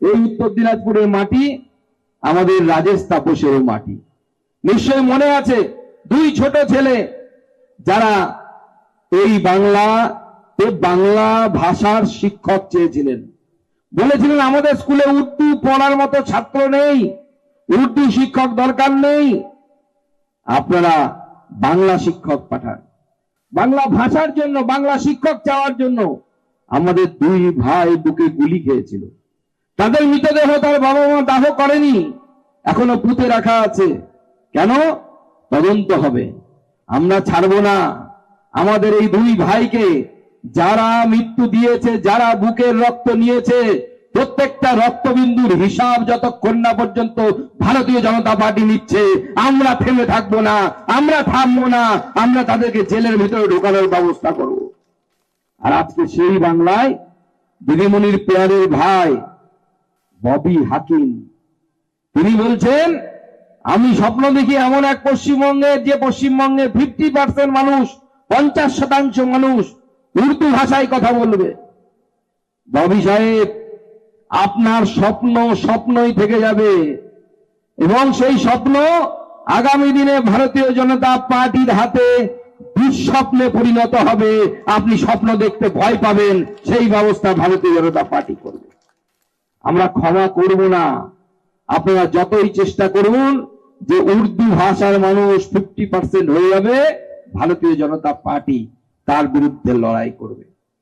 এই উত্তর দিনাজপুরের মাটি আমাদের রাজেশ তাপসেরও মাটি। নিশ্চয় মনে আছে দুই ছোট ছেলে যারা এই বাংলা বাংলা ভাষার শিক্ষক চেয়েছিলেন। বলেছিলেন, আমাদের স্কুলে উর্দু পড়ার মতো ছাত্র নেই, উর্দু শিক্ষক দরকার নেই, আপনারা বাংলা শিক্ষক পাঠান। বাংলা ভাষার জন্য, বাংলা শিক্ষক চাওয়ার জন্য আমাদের দুই ভাই বুকে গুলি খেয়েছিল। তাদের মৃতদেহ তার বাবা মা দাহ করেনি, এখনও পুঁতে রাখা আছে। কেন? তদন্ত হবে। আমরা ছাড়বো না। আমাদের এই দুই ভাইকে যারা মৃত্যু দিয়েছে, যারা বুকের রক্ত নিয়েছে, প্রত্যেকটা রক্তবিন্দুর হিসাব যতক্ষণ না পর্যন্ত ভারতীয় জনতা পার্টি নিচ্ছে, আমরা থেমে থাকব না, আমরা থামবো না, আমরা তাদেরকে জেলের ভিতরে ঢোকানোর ব্যবস্থা করব। আর আজকে সেই বাংলায় দিদিমণির পেয়ারের ভাই ববি হাকিম। তিনি বলছেন, আমি স্বপ্ন দেখি এমন এক পশ্চিমবঙ্গে যে পশ্চিমবঙ্গে ফিফটি পার্সেন্ট মানুষ, পঞ্চাশ শতাংশ মানুষ উর্দু ভাষায় কথা বলবে। ববি সাহেব, আপনার স্বপ্ন স্বপ্নই থেকে যাবে এবং সেই স্বপ্ন আগামী দিনে ভারতীয় জনতা পার্টির হাতে দুঃস্বপ্নে পরিণত হবে। আপনি স্বপ্ন দেখতে ভয় পাবেন, সেই ব্যবস্থা ভারতীয় জনতা পার্টি করবে। ক্ষমা করব না। আপনারা যতই চেষ্টা করুন যে উর্দু ভাষার মানুষ ফিফটি পার্সেন্ট হয়ে যাবে, ভারতীয় জনতা পার্টি তার বিরুদ্ধে লড়াই করবে।